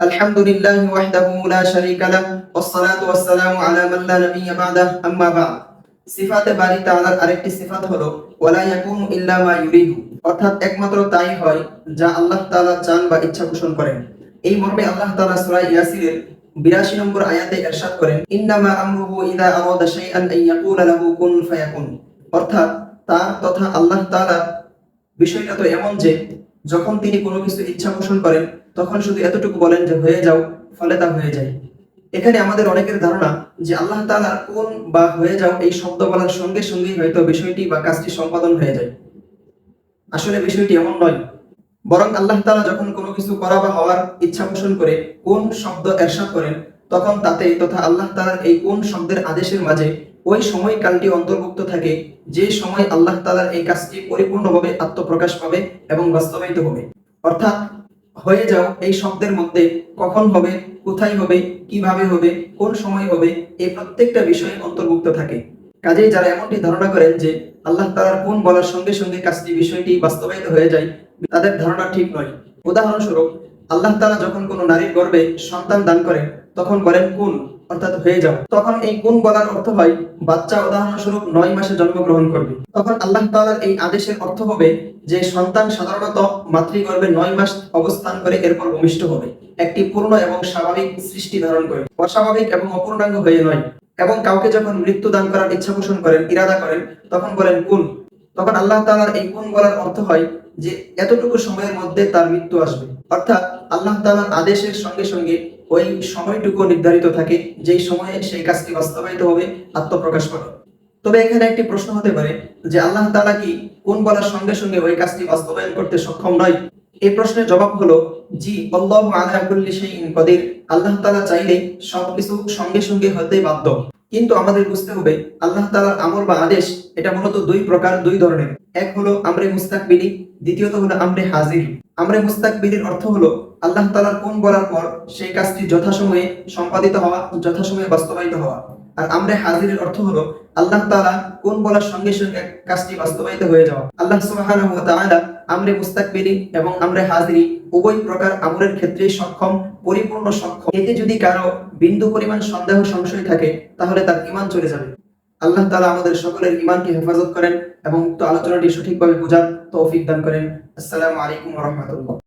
الحمد لله وحده لا شريك له والصلاة والسلام على من لا نبي بعده أما بعد সিফাতে বাড়ি তাআলার আরেকটি সিফাত হলো ওয়ালা ইয়াকুনু ইল্লা মা ইউরিদু অর্থাৎ একমাত্র তাই হয় যা আল্লাহ তাআলা চান বা ইচ্ছা পোষণ করেন এই মর্মে আল্লাহ তাআলা সূরা ইয়াসিনের 82 নম্বর আয়াতে ইরশাদ করেন ইন্নামা আমরুহু ইযা আরাদা শাইআন আন ইয়াকুলা লাহু কুন ফায়াকুন অর্থাৎ তার তথা আল্লাহ তাআলা বিষয়টা তো এমন যে যখন তিনি কোনো কিছু ইচ্ছা পোষণ করেন, তখন শুধু এতটুকু বলেন যে হয়ে যাও, ফলে তা হয়ে যায়। এখানে আমাদের অনেকের ধারণা যে আল্লাহ তাআলা কোন বা হয়ে যাও এই শব্দ বলার সঙ্গে সঙ্গেই হয়তো বিষয়টি বা কাজটি সম্পাদন হয়ে যায়। আসলে বিষয়টি এমন নয়। বরং আল্লাহ তালা যখন কোনো কিছু করা বা হওয়ার ইচ্ছা পোষণ করে, কোন শব্দ এরশাদ করেন, তখন তাতে তথা আল্লাহ তাআলার এই কোন শব্দের আদেশের মাঝে ওই সময়কালটি অন্তর্ভুক্ত থাকে, যে সময় আল্লাহ তাআলার এই কাজটি পরিপূর্ণভাবে আত্মপ্রকাশ পাবে এবং বাস্তবায়িত হবে। অর্থাৎ, হয়ে যাও এই শব্দের মধ্যে কখন হবে, কোথায় হবে, কীভাবে হবে, কোন সময় হবে, এই প্রত্যেকটা বিষয় অন্তর্ভুক্ত থাকে। কাজেই যারা এমনটি ধারণা করেন যে আল্লাহ তাআলার কোন বলার সঙ্গে সঙ্গে কাজটি বিষয়টি বাস্তবায়িত হয়ে যায়, তাদের ধারণা ঠিক নয়। উদাহরণস্বরূপ, আল্লাহ তাআলা যখন কোনো নারীর গর্বে সন্তান দান করেন তখন বলেন কোন, অর্থাৎ হয়ে যাও। তখন এই কোন বলার অর্থ হয়, বাচ্চা উদাহরণস্বরূপ নয় মাসে জন্মগ্রহণ করবে। তখন আল্লাহ তাআলার এই আদেশের অর্থ হবে যে, সন্তান সাধারণত মাতৃগর্ভে নয় মাস অবস্থান করে এরপর ভূমিষ্ঠ হবে। একটি পূর্ণ এবং স্বাভাবিক সৃষ্টি ধারণ করে। অস্বাভাবিক এবং অপূর্ণাঙ্গ হয়ে নয়। এবং কাউকে যখন মৃত্যু দান করার ইচ্ছা পোষণ করেন, ইরাদা করেন, তখন বলেন কোন। তখন আল্লাহ তাআলার এই কোন বলার অর্থ হয় যে, এতটুকু সময়ের মধ্যে তার মৃত্যু আসবে। অর্থাৎ আল্লাহ তাআলার আদেশের সঙ্গে সঙ্গে ওই সময়টুকু নির্ধারিত থাকে, যেই সময়ে সেই কাজটি বাস্তবায়িত হবে, আত্মপ্রকাশ করে তবে এখানে একটি প্রশ্ন হতে পারে যে আল্লাহ তালা কি কোন বলার সঙ্গে সঙ্গে ওই কাজটি বাস্তবায়ন করতে সক্ষম নয়? এই প্রশ্নের জবাব হলো, জি, আল্লাহ আলা সেই আল্লাহ তালা চাইলে সবকিছু সঙ্গে সঙ্গে হতে বাধ্য। কিন্তু আমাদের বুঝতে হবে আল্লাহ তাআলার আমল বা আদেশ, এটা মূলত দুই প্রকার, দুই ধরনের। এক হলো আমরে মুস্তাকবিলি, দ্বিতীয়ত হলো আমরে হাজির। আমরে মুস্তাকবিলির অর্থ হলো আল্লাহ তাআলার কোন বলার পর সেই কাজটি যথাসময়ে সম্পাদিত হওয়া, যথাসময়ে বাস্তবায়িত হওয়া। আর আমরে হাজিরের অর্থ হলো আল্লাহ তালা কোন বলার সঙ্গে সঙ্গে কাজটি বাস্তবায়িত হয়ে যাওয়া। আল্লাহ তাআলা আমরে মুস্তাকবিলি এবং আমরে হাজিরি উভয় প্রকার আমরের ক্ষেত্রে সক্ষম, পরিপূর্ণ সক্ষম। এতে যদি কারও বিন্দু পরিমাণ সন্দেহ সংশয় থাকে, তাহলে তার ইমান চলে যাবে। আল্লাহ তালা আমাদের সকলের ইমানকে হেফাজত করেন এবং উক্ত আলোচনাটি সঠিকভাবে বোঝার তৌফিক দান করেন। আসসালামু আলাইকুম রহমতুল্লাহ।